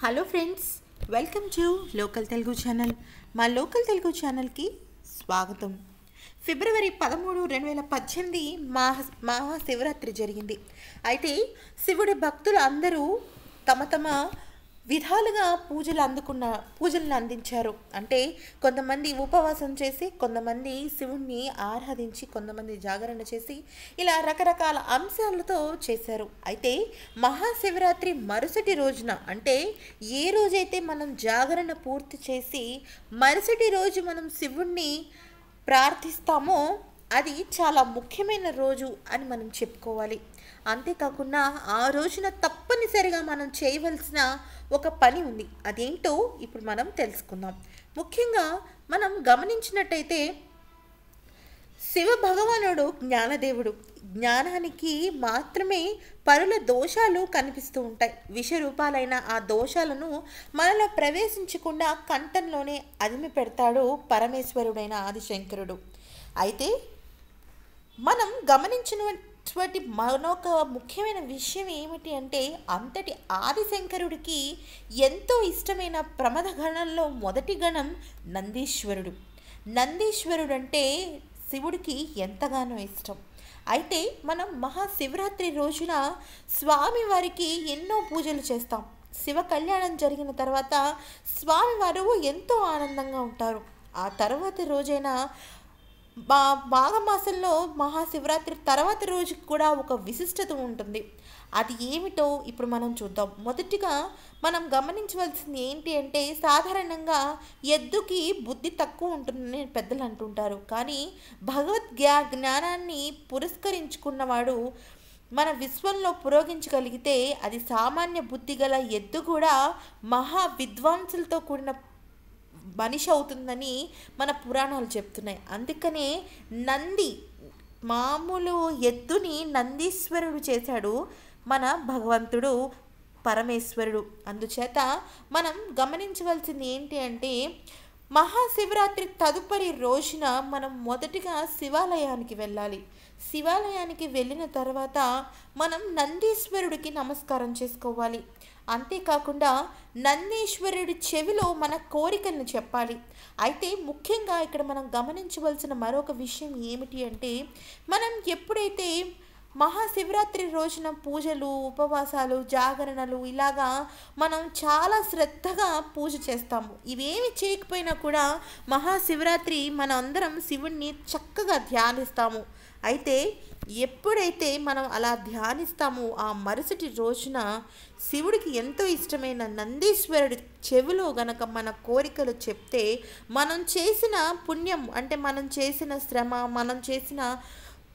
Hello friends welcome to local Telugu channel మా local Telugu ఛానల్కి స్వాగతం. ఫిబ్రవరి పదమూడు రెండు వేల పద్దెనిమిది మహా మహాశివరాత్రి జరిగింది. అయితే శివుడి భక్తులు అందరూ తమ తమ విధాలుగా పూజలు అందుకున్న పూజలను అందించారు. అంటే కొంతమంది ఉపవాసం చేసి కొంతమంది శివుణ్ణి ఆరాధించి కొంతమంది జాగరణ చేసి ఇలా రకరకాల అంశాలతో చేశారు. అయితే మహాశివరాత్రి మరుసటి రోజున అంటే ఏ రోజైతే మనం జాగరణ పూర్తి చేసి మరుసటి రోజు మనం శివుణ్ణి ప్రార్థిస్తామో అది చాలా ముఖ్యమైన రోజు అని మనం చెప్పుకోవాలి. అంతేకాకుండా ఆ రోజున తప్పనిసరిగా మనం చేయవలసిన ఒక పని ఉంది. అదేంటో ఇప్పుడు మనం తెలుసుకుందాం. ముఖ్యంగా మనం గమనించినట్టయితే శివ భగవానుడు జ్ఞానదేవుడు. జ్ఞానానికి మాత్రమే పరుల దోషాలు కనిపిస్తూ ఉంటాయి. విషరూపాలైన ఆ దోషాలను మనలో ప్రవేశించకుండా కంఠంలోనే అదిమి పెడతాడు పరమేశ్వరుడైన ఆదిశంకరుడు. అయితే గమనించినటువంటి మరొక ముఖ్యమైన విషయం ఏమిటి అంటే అంతటి ఆదిశంకరుడికి ఎంతో ఇష్టమైన ప్రమద గణంలో మొదటి గణం నందీశ్వరుడు. నందీశ్వరుడు అంటే శివుడికి ఎంతగానో ఇష్టం. అయితే మనం మహాశివరాత్రి రోజున స్వామివారికి ఎన్నో పూజలు చేస్తాం. శివ కళ్యాణం జరిగిన తర్వాత స్వామివారు ఎంతో ఆనందంగా ఉంటారు. ఆ తర్వాత రోజైన మా మాఘమాసంలో మహాశివరాత్రి తర్వాత రోజుకి కూడా ఒక విశిష్టత ఉంటుంది. అది ఏమిటో ఇప్పుడు మనం చూద్దాం. మొదటిగా మనం గమనించవలసింది ఏంటి అంటే సాధారణంగా ఎద్దుకి బుద్ధి తక్కువ ఉంటుందని పెద్దలు అంటుంటారు. కానీ భగవద్ జ్ఞానాన్ని పురస్కరించుకున్నవాడు మన విశ్వంలో పురోగించగలిగితే అది సామాన్య బుద్ధి గల ఎద్దు కూడా మహా విద్వాంసులతో కూడిన మనిషి అవుతుందని మన పురాణాలు చెప్తున్నాయి. అందుకనే నంది మామూలు ఎద్దుని నందీశ్వరుడు చేశాడు మన భగవంతుడు పరమేశ్వరుడు. అందుచేత మనం గమనించవలసింది ఏంటి అంటే మహాశివరాత్రి తదుపరి రోజున మనం మొదటిగా శివాలయానికి వెళ్ళాలి. శివాలయానికి వెళ్ళిన తర్వాత మనం నందీశ్వరుడికి నమస్కారం చేసుకోవాలి. అంతేకాకుండా నందీశ్వరుడి చెవిలో మన కోరికలను చెప్పాలి. అయితే ముఖ్యంగా ఇక్కడ మనం గమనించవలసిన మరొక విషయం ఏమిటి అంటే మనం ఎప్పుడైతే మహాశివరాత్రి రోజున పూజలు ఉపవాసాలు జాగరణలు ఇలాగా మనం చాలా శ్రద్ధగా పూజ చేస్తాము. ఇవేమి చేయకపోయినా కూడా మహాశివరాత్రి మన అందరం శివుణ్ణి చక్కగా ధ్యానిస్తాము. అయితే ఎప్పుడైతే మనం అలా ధ్యానిస్తామో ఆ మరుసటి రోజున శివుడికి ఎంతో ఇష్టమైన నందీశ్వరుడి చెవిలో గనక మన కోరికలు చెప్తే మనం చేసిన పుణ్యం అంటే మనం చేసిన శ్రమ మనం చేసిన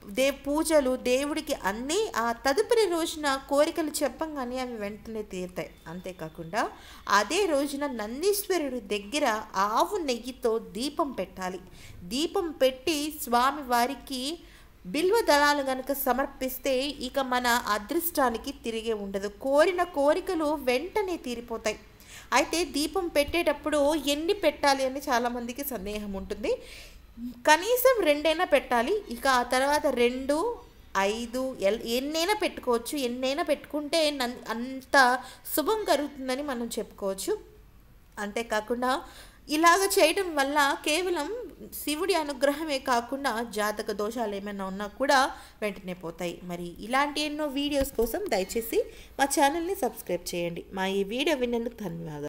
దే పూజలు దేవుడికి అన్నీ ఆ తదుపరి రోజున కోరికలు చెప్పంగానే అవి వెంటనే తీరుతాయి. అంతేకాకుండా అదే రోజున నందీశ్వరుడి దగ్గర ఆవు నెయ్యితో దీపం పెట్టాలి. దీపం పెట్టి స్వామి వారికి బిల్వ దళాలు గనుక సమర్పిస్తే ఇక మన అదృష్టానికి తిరిగే ఉండదు. కోరిన కోరికలు వెంటనే తీరిపోతాయి. అయితే దీపం పెట్టేటప్పుడు ఎన్ని పెట్టాలి అని చాలామందికి సందేహం ఉంటుంది. కనీసం రెండైనా పెట్టాలి. ఇక ఆ తర్వాత రెండు ఐదు ఎల్ ఎన్నైనా పెట్టుకోవచ్చు. ఎన్నైనా పెట్టుకుంటే నన్ అంత శుభం కలుగుతుందని మనం చెప్పుకోవచ్చు. అంతేకాకుండా ఇలాగ చేయడం వల్ల కేవలం శివుడి అనుగ్రహమే కాకుండా జాతక దోషాలు ఏమైనా ఉన్నా కూడా వెంటనే పోతాయి. మరి ఇలాంటి ఎన్నో వీడియోస్ కోసం దయచేసి మా ఛానల్ని సబ్స్క్రైబ్ చేయండి. మా ఈ వీడియో విన్నందుకు ధన్యవాదాలు.